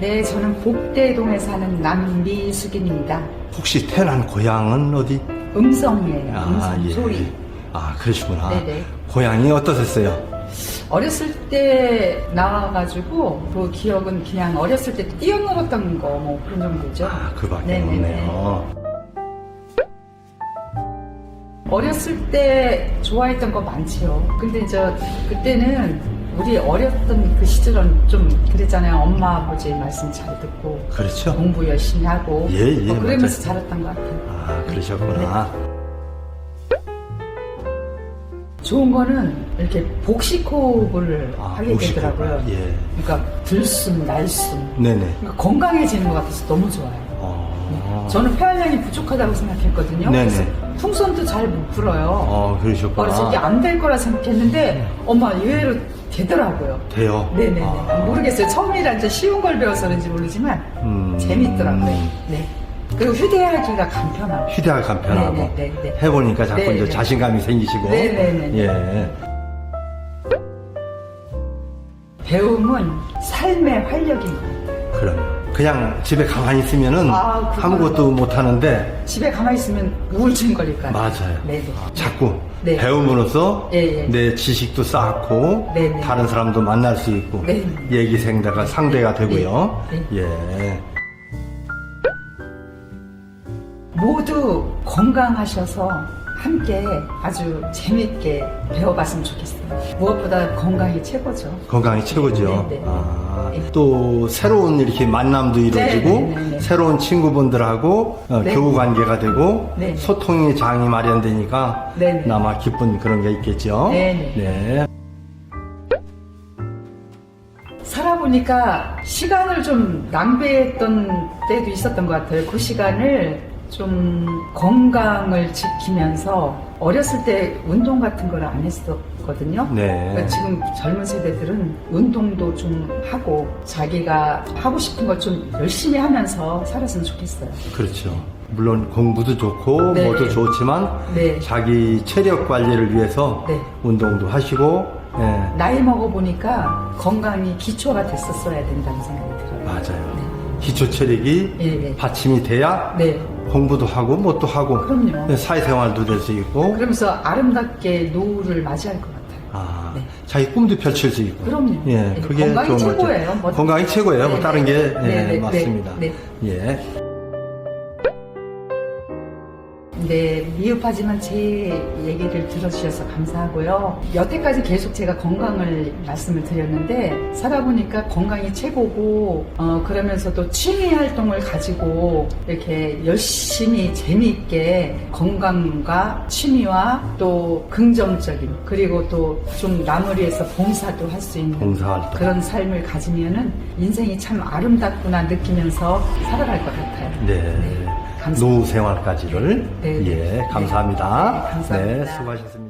네, 저는 복대동에 사는 남미숙인입니다. 혹시 태어난 고향은 어디? 음성이에요. 음성 예. 소리. 아, 그러시구나. 네네. 고향이 어떠셨어요? 어렸을 때 나와가지고 그 기억은 그냥 어렸을 때 뛰어놀았던 거 뭐 그런 정도죠. 아, 그밖에 네네네. 없네요. 어렸을 때 좋아했던 거 많지요. 근데 저 그때는 우리 어렸던 그 시절은 좀 그랬잖아요. 엄마 아버지 말씀 잘 듣고 그렇죠? 공부 열심히 하고 예, 예, 뭐 그러면서 맞아요. 자랐던 것 같아요. 아, 그러셨구나. 좋은 거는 이렇게 복식호흡을 아, 하게 복식호흡. 되더라고요. 예. 그러니까 들숨, 날숨. 네네. 그러니까 건강해지는 것 같아서 너무 좋아요. 어, 저는 폐활량이 부족하다고 생각했거든요. 네네. 그래서 풍선도 잘못 불어요. 어, 그러셨구나. 그래서 이게 안 될 거라 생각했는데 엄마 의외로 되더라고요. 돼요? 네네네. 아. 모르겠어요. 처음이라 이제 쉬운 걸 배워서 그런지 모르지만 음. 재밌더라고요. 음. 네. 그리고 휴대하기가 간편하고. 휴대할 간편하고 네네네. 해보니까 자꾸 네네. 이제 자신감이 생기시고 네네네. 예 배움은 삶의 활력입니다. 그럼 그냥 집에 가만히 있으면은 아, 아무것도 못 하는데 집에 가만히 있으면 우울증 걸릴까요? 맞아요. 네네. 자꾸 네. 배움으로써 예, 예. 내 지식도 쌓고 네 네. 다른 사람도 만날 수 있고 네네. 얘기 생다가 상대가 되고요. 네. 예. 모두 건강하셔서 함께 아주 재밌게 배워봤으면 좋겠어요. 무엇보다 건강이 최고죠. 건강이 최고죠. 네, 네. 아, 네. 또 새로운 이렇게 만남도 이루어지고 네, 네, 네, 네. 새로운 친구분들하고 어, 네. 교우 관계가 되고 네. 소통의 장이 마련되니까 네, 네. 나마 기쁜 그런 게 있겠죠. 네, 네. 살아보니까 시간을 좀 낭비했던 때도 있었던 것 같아요. 그 시간을 좀 건강을 지키면서 어렸을 때 운동 같은 걸 안 했었거든요. 네. 그러니까 지금 젊은 세대들은 운동도 좀 하고 자기가 하고 싶은 걸 좀 열심히 하면서 살았으면 좋겠어요. 그렇죠. 물론 공부도 좋고 네. 뭐도 좋지만 네. 자기 체력 관리를 위해서 네. 운동도 하시고 예, 나이 먹어보니까 건강이 기초가 됐었어야 된다는 생각이 들어요. 맞아요. 네. 기초 체력이 예, 예. 받침이 돼야 네. 공부도 하고 뭣도 하고 그럼요. 예, 사회생활도 될 수 있고 그러면서 아름답게 노후를 맞이할 것 같아요. 아, 네. 자기 꿈도 펼칠 수 있고. 그럼요. 예, 네, 그게 건강이 좋은. 최고예요. 뭐- 건강이 최고예요. 뭐 네, 다른 네. 게 예, 네, 네, 맞습니다. 네, 예. 네, 미흡하지만 제 얘기를 들어주셔서 감사하고요. 여태까지 계속 제가 건강을 말씀을 드렸는데, 살아보니까 건강이 최고고, 어, 그러면서도 취미 활동을 가지고 이렇게 열심히 재미있게 건강과 취미와 또 긍정적인, 그리고 또좀 위해서 봉사도 할 수 있는 봉사활동. 그런 삶을 가지면은 인생이 참 아름답구나 느끼면서 살아갈 것 같아요. 네. 감사합니다. 노후 생활까지를 네, 네. 예, 감사합니다. 네, 감사합니다. 네, 수고하셨습니다.